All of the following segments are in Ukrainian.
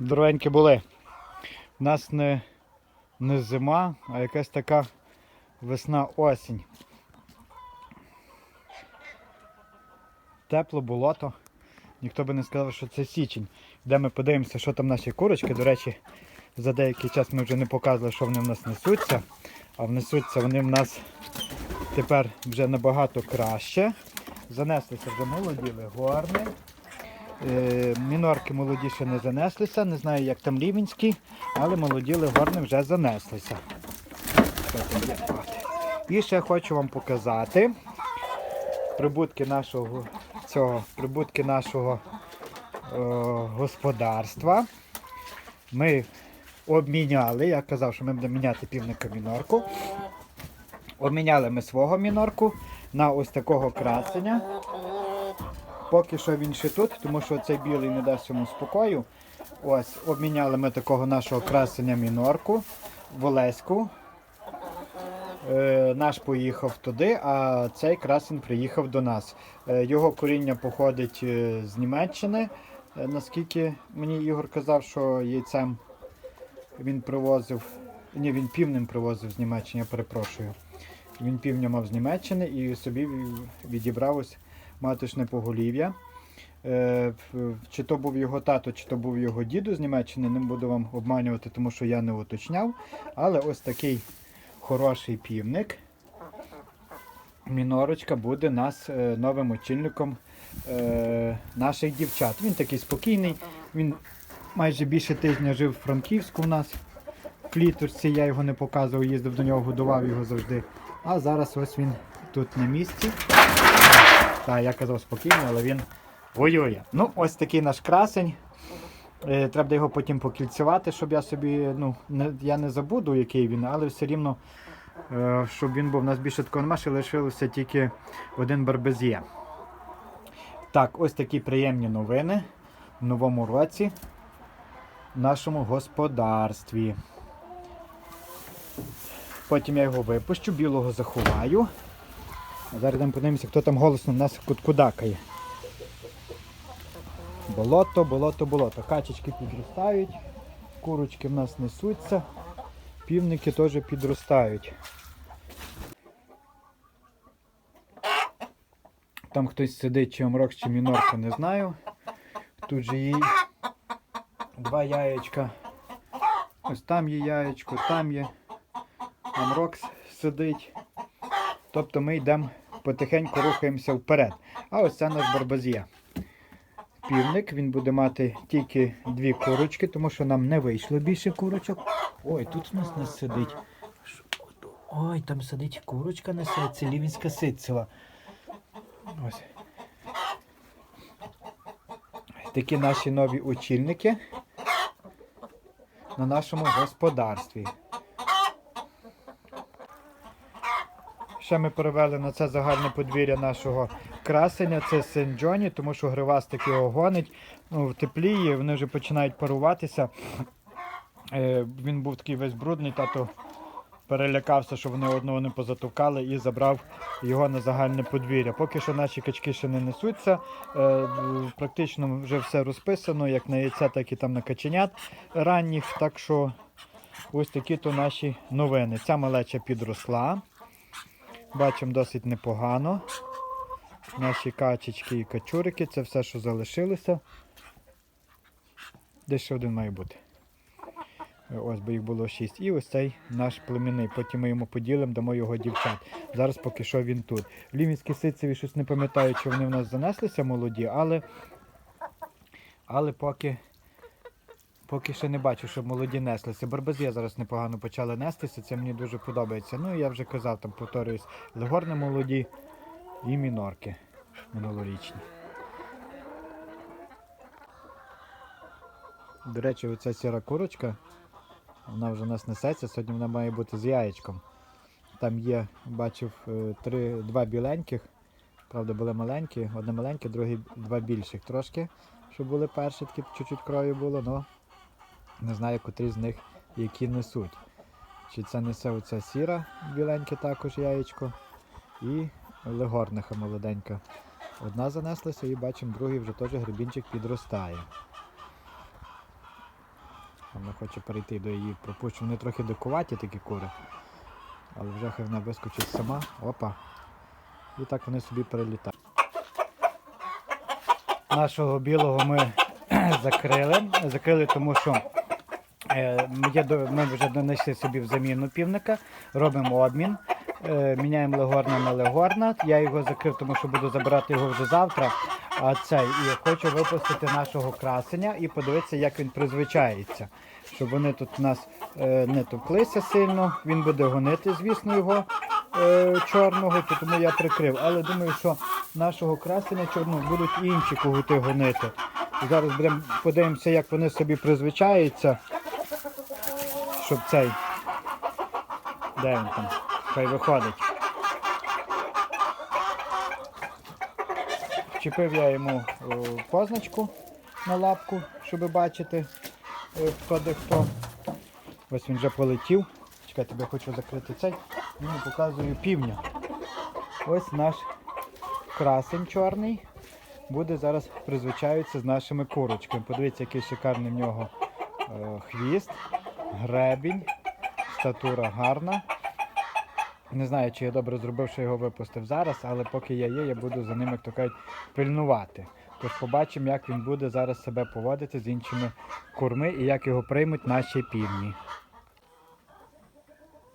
Здоровенькі були. У нас не, не зима, а якась така весна-осінь. Тепло, болото. Ніхто би не сказав, що це січень. Де ми подивимося, що там наші курочки. До речі, за деякий час ми вже не показували, що вони в нас несуться. А внесуться вони в нас тепер вже набагато краще. Занеслися вже молоді легорни. Е, Мінорки молоді ще не занеслися, не знаю, як там рівенські, але молоді легорни вже занеслися. І ще хочу вам показати прибутки нашого цього, прибутки нашого е, господарства. Ми обміняли, я казав, що ми будемо міняти півника мінорку. Обміняли ми свого мінорку на ось такого красення. Поки що він ще тут, тому що цей білий не дасть йому спокою. Ось, обміняли ми такого нашого красення мінорку в Олеську. Е, наш поїхав туди, а цей красень приїхав до нас. Е, його коріння походить е, з Німеччини. Е, наскільки мені Ігор казав, що яйцем він привозив. Ні, він півнем привозив з Німеччини, я перепрошую. Він півня мав з Німеччини і собі відібрав ось маточне поголів'я. Е, Чи то був його тато, чи то був його діду з Німеччини, не буду вам обманювати, тому що я не уточняв. Але ось такий хороший півник. Мінорочка буде нас е, новим очільником е, наших дівчат. Він такий спокійний. Він майже більше тижня жив в Франківську в нас. В кліторці я його не показував, їздив до нього, годував його завжди. А зараз ось він тут на місці. Так, я казав спокійно, але він воює. Ну, ось такий наш красень. Е, Треба його потім покільцювати, щоб я собі, ну, не, я не забуду, який він, але все рівно, е, щоб він був. У нас більше такого нема, ще лишилося тільки один барбезє. Так, ось такі приємні новини в новому році в нашому господарстві. Потім я його випущу, білого заховаю. А зараз йдемо подивимося, хто там голосно в нас куткудакає. Болото, болото, болото. Качечки підростають, курочки в нас несуться, півники теж підростають. Там хтось сидить, чи омрок, чи мінорка, не знаю. Тут же їй два яєчка. Ось там є яєчко, там є. Амрок сидить. Тобто ми йдемо потихеньку рухаємося вперед. А ось це наш барбазія. Півник, він буде мати тільки дві курочки, тому що нам не вийшло більше курочок. Ой, тут у нас не сидить. Ой, там сидить курочка несе, це лівінська ситцева. Ось. Такі наші нові очільники на нашому господарстві. Ще ми перевели на це загальне подвір'я нашого красення. Це син Джоні, тому що гривастик його гонить. Ну, в теплі вони вже починають паруватися. Е, він був такий весь брудний, тато перелякався, що вони одного не позатукали і забрав його на загальне подвір'я. Поки що наші качки ще не несуться. Е, практично вже все розписано, як на яйця, так і там на каченят ранніх. Так що ось такі то наші новини. Ця малеча підросла. Бачимо досить непогано. Наші качечки і качурики, це все, що залишилося. Десь ще один має бути. Ось бо їх було шість. І ось цей наш племінний. Потім ми йому поділимо, дамо його дівчат. Зараз поки що він тут. Лімінські ситцеві щось не пам'ятаю, чи вони в нас занеслися молоді, але, але поки, поки ще не бачу, щоб молоді неслися. Барбазія зараз непогано почали нестися, це мені дуже подобається. Ну я вже казав, там повторююсь, легорни молоді і мінорки минулорічні. До речі, оця сіра курочка, вона вже у нас несеться, сьогодні вона має бути з яєчком. Там є, бачив, е, три, два біленьких, правда, були маленькі, одне маленьке, друге два більших трошки, щоб були перші, такі чуть-чуть крові було, але не знаю, котрі з них які несуть. Чи це несе оця сіра біленьке також яєчко і легорниха молоденька. Одна занеслася і бачимо, другий вже теж грибінчик підростає. Вона хоче перейти до її пропущу. Вони трохи дикуваті такі кури. Але вже хай вона вискочить сама. Опа. І так вони собі перелітають. Нашого білого ми закрили. Закрили, тому що ми вже донесли собі в заміну півника, робимо обмін. Е, Міняємо легорна на легорна. Я його закрив, тому що буду забирати його вже завтра. А цей і хочу випустити нашого красення і подивитися, як він призвичається. Щоб вони тут у нас е, не товклися сильно. Він буде гонити, звісно, його е, чорного, тому я прикрив. Але думаю, що нашого красення чорного будуть інші когути гонити. Зараз будемо подивимося, як вони собі призвичаються. Щоб цей. Де він там? Хай виходить. Вчепив я йому позначку на лапку, щоб бачити, е, хто де хто. Ось він вже полетів. Чекайте, я хочу закрити цей. Йому показую півня. Ось наш красень чорний. Буде зараз призвичаються з нашими курочками. Подивіться, який шикарний в нього е, хвіст, гребінь, статура гарна. Не знаю, чи я добре зробив, що його випустив зараз, але поки я є, я буду за ним, як то кажуть, пильнувати. Тож побачимо, як він буде зараз себе поводити з іншими курми і як його приймуть наші півні.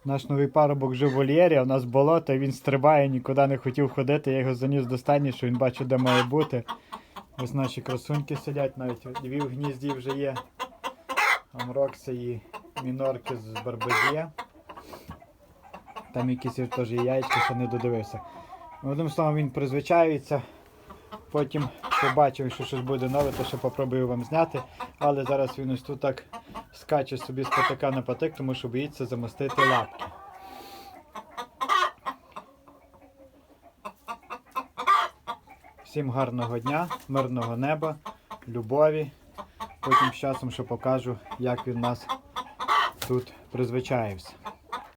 Наш новий парубок жив в вольєрі, а нас болото, він стрибає, нікуди не хотів ходити. Я його заніс до стані, що він бачить, де має бути. Ось наші красуньки сидять, навіть дві в гнізді вже є. Амрокси і мінорки з барбазє. Там якісь теж є яєчки, що не додивився. Одним словом, він призвичається. Потім побачив, що щось буде нове, то ще попробую вам зняти. Але зараз він ось тут так скаче собі з патика на патик, тому що боїться замостити лапки. Всім гарного дня, мирного неба, любові. Потім з часом ще покажу, як він у нас тут призвичаєвся.